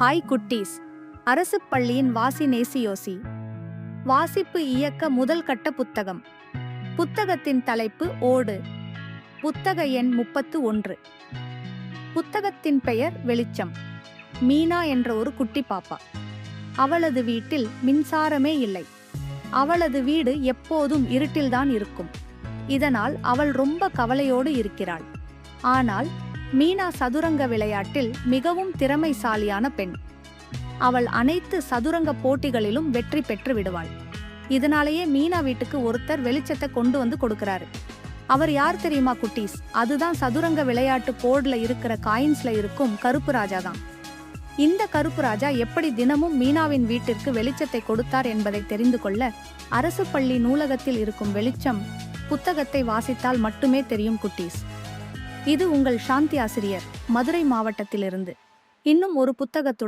Hi குட்டீஸ். அரசு பள்ளியின் வாசி நேசியோசி. வாசிப்பு இயக்க முதல் கட்ட புத்தகம். புத்தகத்தின் தலைப்பு ஓடு. புத்தக எண் முப்பத்து ஒன்று. புத்தகத்தின் பெயர் வெளிச்சம். மீனா என்ற ஒரு குட்டி பாப்பா. அவளது வீட்டில் மின்சாரமே இல்லை. அவளது வீடு எப்போதும் இருட்டில்தான் இருக்கும். இதனால் அவள் ரொம்ப கவலையோடு இருக்கிறாள். ஆனால் மீனா சதுரங்க விளையாட்டில் மிகவும் திறமைசாலியான பெண். அவள் அனைத்து சதுரங்க போட்டிகளிலும் வெற்றி பெற்று விடுவாள். இதனாலேயே மீனா வீட்டுக்கு ஒருத்தர் வெளிச்சத்தை கொண்டு வந்து கொடுக்கறாரு. அவர் யார் தெரியுமா குட்டீஸ்? அதுதான் சதுரங்க விளையாட்டு போர்டில் இருக்கிற காயின்ஸ்ல இருக்கும் கருப்பு ராஜா தான். இந்த கருப்பு ராஜா எப்படி தினமும் மீனாவின் வீட்டிற்கு வெளிச்சத்தை கொடுத்தார் என்பதை தெரிந்து கொள்ள அரசு பள்ளி நூலகத்தில் இருக்கும் வெளிச்சம் புத்தகத்தை வாசித்தால் மட்டுமே தெரியும் குட்டீஸ். இது உங்கள் சாந்தி ஆசிரியர் மதுரை மாவட்டத்திலிருந்து. இன்னும் ஒரு புத்தகத்துடன்